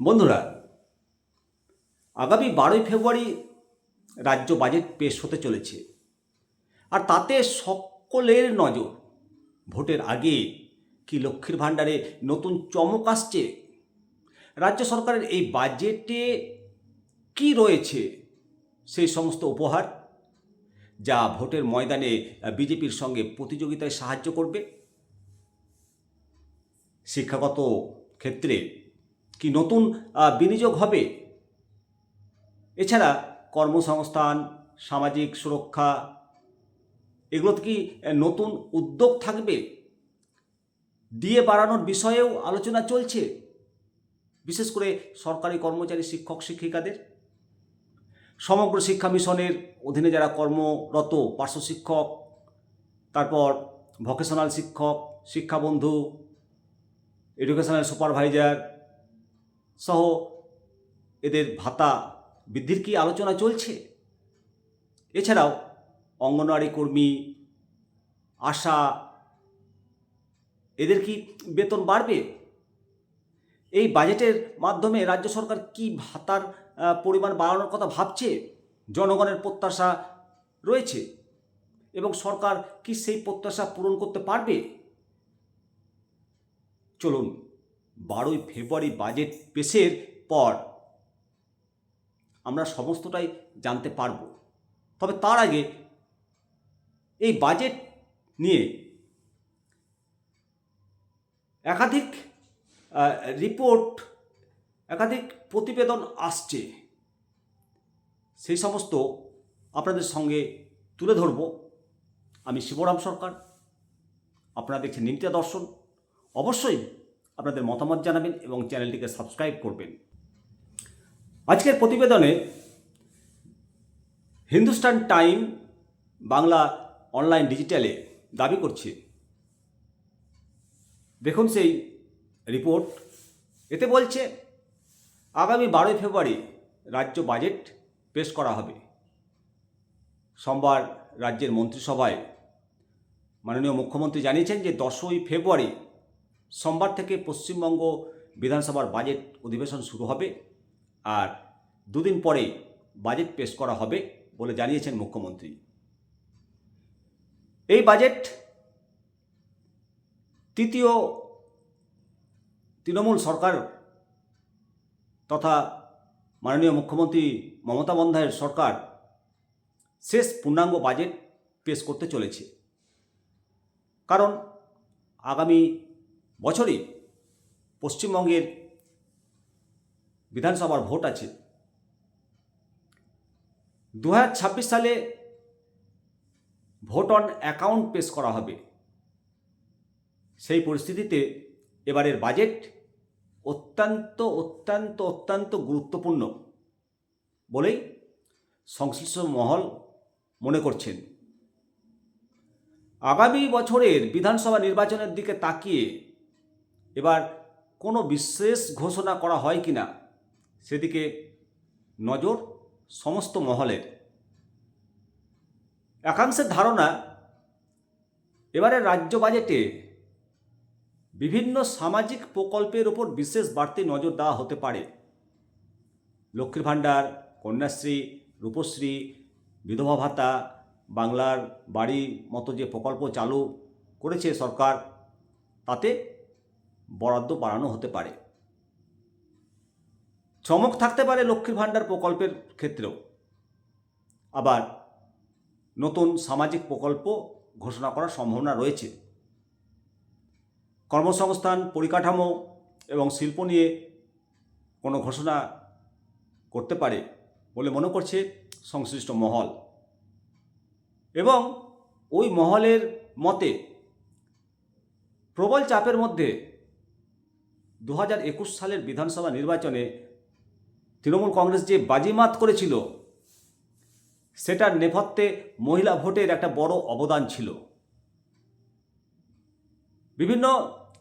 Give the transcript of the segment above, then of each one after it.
বন্ধুরা, আগামী বারোই ফেব্রুয়ারি রাজ্য বাজেট পেশ হতে চলেছে। আর তাতে সকলের নজর, ভোটের আগে কি লক্ষ্মীর ভাণ্ডারে নতুন চমক আসছে? রাজ্য সরকারের এই বাজেটে কি রয়েছে সেই সমস্ত উপহার, যা ভোটের ময়দানে বিজেপির সঙ্গে প্রতিযোগিতায় সাহায্য করবে? শিক্ষাগত ক্ষেত্রে কি নতুন বিনিয়োগ হবে? এছাড়া কর্মসংস্থান, সামাজিক সুরক্ষা, এগুলোতে কি নতুন উদ্যোগ থাকবে? দিয়ে বাড়ানোর বিষয়েও আলোচনা চলছে, বিশেষ করে সরকারি কর্মচারী শিক্ষক শিক্ষিকাদের। সমগ্র শিক্ষা মিশনের অধীনে যারা কর্মরত পার্শ্ব শিক্ষক, তারপর ভকেশনাল শিক্ষক, শিক্ষাবন্ধু, এডুকেশনাল সুপারভাইজার সহ এদের ভাতা বৃদ্ধির কি আলোচনা চলছে? এছাড়াও অঙ্গনওয়াড়ি কর্মী, আশা, এদের কি বেতন বাড়বে? এই বাজেটের মাধ্যমে রাজ্য সরকার কি ভাতার পরিমাণ বাড়ানোর কথা ভাবছে? জনগণের প্রত্যাশা রয়েছে এবং সরকার কি সেই প্রত্যাশা পূরণ করতে পারবে? চলুন বারোই ফেব্রুয়ারি বাজেট পেশের পর আমরা সমস্তটাই জানতে পারব। তবে তার আগে এই বাজেট নিয়ে একাধিক রিপোর্ট একাধিক প্রতিবেদন আসছে। সেই সমস্ত আপনাদের সঙ্গে তুলে ধরব। আমি শিবরাম সরকার, আপনারা দেখছেন নিত্যা দর্শন। অবশ্যই আপনাদের মতামত জানাবেন এবং চ্যানেলটিকে সাবস্ক্রাইব করবেন। আজকের প্রতিবেদনে হিন্দুস্তান টাইম বাংলা অনলাইন ডিজিটালে দাবি করছে। দেখুন সেই রিপোর্ট। এতে বলছে, আগামী বারোই ফেব্রুয়ারি রাজ্য বাজেট পেশ করা হবে। সোমবার রাজ্যের মন্ত্রিসভায় মাননীয় মুখ্যমন্ত্রী জানিয়েছেন যে দশই ফেব্রুয়ারি সোমবার থেকে পশ্চিমবঙ্গ বিধানসভার বাজেট অধিবেশন শুরু হবে আর দুদিন পরে বাজেট পেশ করা হবে বলে জানিয়েছেন মুখ্যমন্ত্রী। এই বাজেট তৃতীয় তৃণমূল সরকার তথা মাননীয় মুখ্যমন্ত্রী মমতা বন্দ্যোপাধ্যায়ের সরকার শেষ পূর্ণাঙ্গ বাজেট পেশ করতে চলেছে। কারণ আগামী বছরই পশ্চিমবঙ্গের বিধানসভার ভোট আছে। দু হাজার ছাব্বিশ সালে ভোট অন অ্যাকাউন্ট পেশ করা হবে। সেই পরিস্থিতিতে এবারের বাজেট অত্যন্ত অত্যন্ত অত্যন্ত গুরুত্বপূর্ণ বলেই সংশ্লিষ্ট মহল মনে করছেন। আগামী বছরের বিধানসভা নির্বাচনের দিকে তাকিয়ে এবার কোনো বিশেষ ঘোষণা করা হয় কি না, সেদিকে নজর সমস্ত মহলের। একাংশের ধারণা, এবারে রাজ্য বাজেটে বিভিন্ন সামাজিক প্রকল্পের ওপর বিশেষ বাড়তি নজর দেওয়া হতে পারে। লক্ষ্মীর ভাণ্ডার, কন্যাশ্রী, রূপশ্রী, বিধবা ভাতা, বাংলার বাড়ি মতো যে প্রকল্প চালু করেছে সরকার, তাতে বরাদ্দ বাড়ানো হতে পারে। চমক থাকতে পারে লক্ষ্মীর ভাণ্ডার প্রকল্পের ক্ষেত্রেও। আবার নতুন সামাজিক প্রকল্প ঘোষণা করার সম্ভাবনা রয়েছে। কর্মসংস্থান, পরিকাঠামো এবং শিল্প নিয়ে কোনো ঘোষণা করতে পারে বলে মনে করছে সংশ্লিষ্ট মহল। এবং ওই মহলের মতে প্রবল চাপের মধ্যে দু হাজার একুশ সালের বিধানসভা নির্বাচনে তৃণমূল কংগ্রেস যে বাজিমাত করেছিল, সেটার নেপথ্যে মহিলা ভোটের একটা বড় অবদান ছিল। বিভিন্ন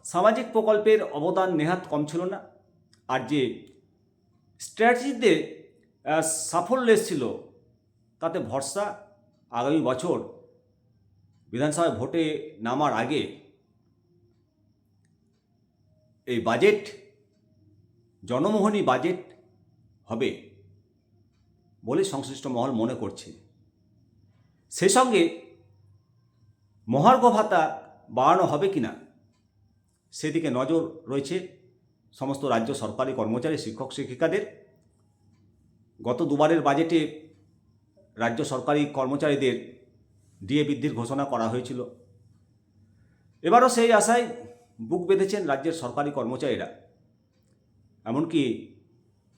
সামাজিক প্রকল্পের অবদান নেহাত কম ছিল না। আর যে স্ট্র্যাটেজিতে সাফল্য এসেছিল, তাতে ভরসা আগামী বছর বিধানসভায় ভোটে নামার আগে এই বাজেট, জনমোহনী বাজেট হবে বলে সংশ্লিষ্ট মহল মনে করছে। সেই সঙ্গে মহার্ঘ ভাতা বাড়ানো হবে কিনা, সেদিকে নজর রয়েছে সমস্ত রাজ্য সরকারি কর্মচারী, শিক্ষক, শিক্ষিকাদের। গত দুবারের বাজেটে রাজ্য সরকারি কর্মচারীদের ডিএ বৃদ্ধির ঘোষণা করা হয়েছিল। এবারও সেই আশায় বুক বেঁধেছেন রাজ্যের সরকারি কর্মচারীরা। এমনকি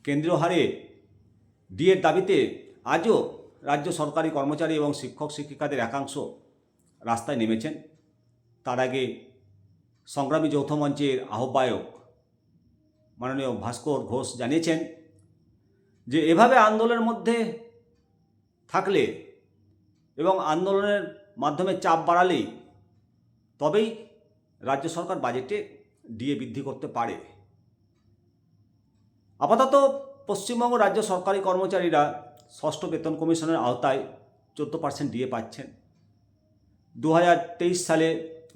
কেন্দ্রীয় হারে ডিএর দাবিতে আজও রাজ্য সরকারি কর্মচারী এবং শিক্ষক শিক্ষিকাদের একাংশ রাস্তায় নেমেছেন। তার আগে সংগ্রামী যৌথ মঞ্চের আহ্বায়ক মাননীয় ভাস্কর ঘোষ জানিয়েছেন যে, এভাবে আন্দোলনের মধ্যে থাকলে এবং আন্দোলনের মাধ্যমে চাপ বাড়ালেই তবেই রাজ্য সরকার বাজেটে ডিএ বৃদ্ধি করতে পারে। আপাতত পশ্চিমবঙ্গ রাজ্য সরকারি কর্মচারীরা ষষ্ঠ বেতন কমিশনের আওতায় চোদ্দ পার্সেন্ট ডিএ পাচ্ছেন। দু হাজার তেইশ সালে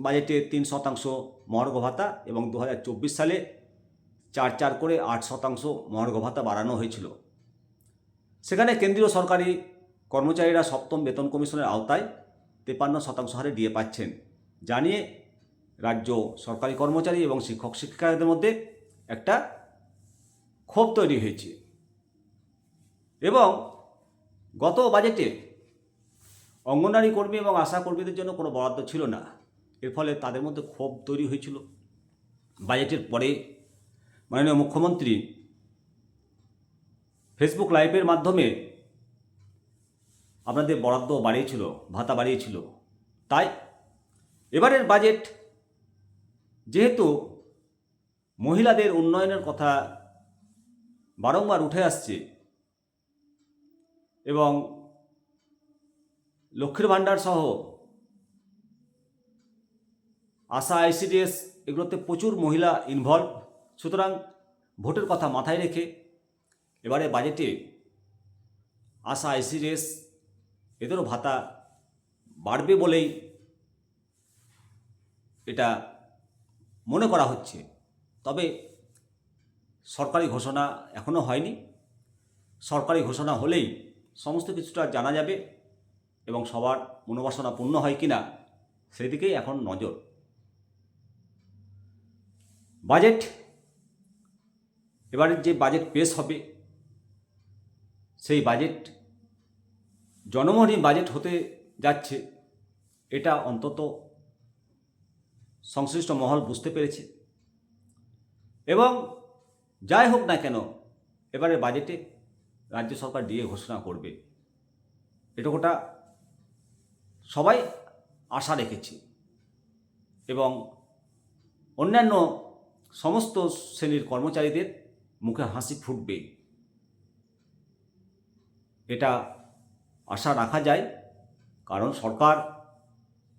বাজেটে তিন শতাংশ মহার্ঘ ভাতা এবং দু হাজার চব্বিশ সালে চার চার করে আট শতাংশ মহার্ঘ ভাতা বাড়ানো হয়েছিল। সেখানে কেন্দ্রীয় সরকারি কর্মচারীরা সপ্তম বেতন কমিশনের আওতায় তেপান্ন শতাংশ হারে ডিএ পাচ্ছেন। জানিয়ে রাজ্য সরকারি কর্মচারী এবং শিক্ষক শিক্ষিকাদের মধ্যে একটা ক্ষোভ তৈরি হয়েছে। এবং গত বাজেটে অঙ্গনারী কর্মী এবং আশা কর্মীদের জন্য কোনো বরাদ্দ ছিল না। এর ফলে তাদের মধ্যে ক্ষোভ তৈরি হয়েছিল। বাজেটের পরে মাননীয় মুখ্যমন্ত্রী ফেসবুক লাইভের মাধ্যমে আপনাদের বরাদ্দ বাড়িয়েছিল, ভাতা বাড়িয়েছিল। তাই এবারের বাজেট যেহেতু মহিলাদের উন্নয়নের কথা বারংবার উঠে আসছে এবং লক্ষ্মীর ভাণ্ডার সহ আশা, আইসিডিএস এগুলোতে প্রচুর মহিলা ইনভলভ সুতরাং ভোটের কথা মাথায় রেখে এবারে বাজেটে আশা, আইসিডিএস এদেরও ভাতা বাড়বে বলেই এটা মনে করা হচ্ছে। তবে সরকারি ঘোষণা এখনও হয়নি। সরকারি ঘোষণা হলেই সমস্ত কিছুটা জানা যাবে এবং সবার মনোবাসনা পূর্ণ হয় কিনা সেদিকেই এখন নজর। বাজেট, এবারের যে বাজেট পেশ হবে, সেই বাজেট, জনমোহনী বাজেট হতে যাচ্ছে, এটা অন্তত সংশ্লিষ্ট মহল বুঝতে পেরেছে। এবং যাই হোক না কেন, এবারের বাজেটে রাজ্য সরকার ডিএ ঘোষণা করবে। এটা গোটা সবাই আশা রেখেছে। এবং অন্যান্য সমস্ত শ্রেণির কর্মচারীদের মুখে হাসি ফুটবে। এটা আশা রাখা যায়, কারণ সরকার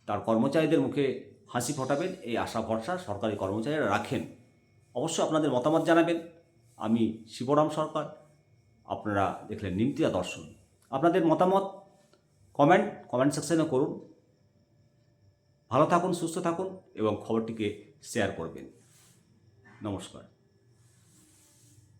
তার কর্মচারীদের মুখে হাসি ফোটাবেন, এই আশা, ভরসা সরকারি কর্মচারীরা রাখেন। অবশ্যই আপনাদের মতামত জানাবেন। আমি শিবরাম সরকার, আপনারা দেখলেন নিমতিয়া দর্শন। আপনাদের মতামত কমেন্ট কমেন্ট সেকশনে করুন। ভালো থাকুন, সুস্থ থাকুন এবং খবরটিকে শেয়ার করবেন। নমস্কার।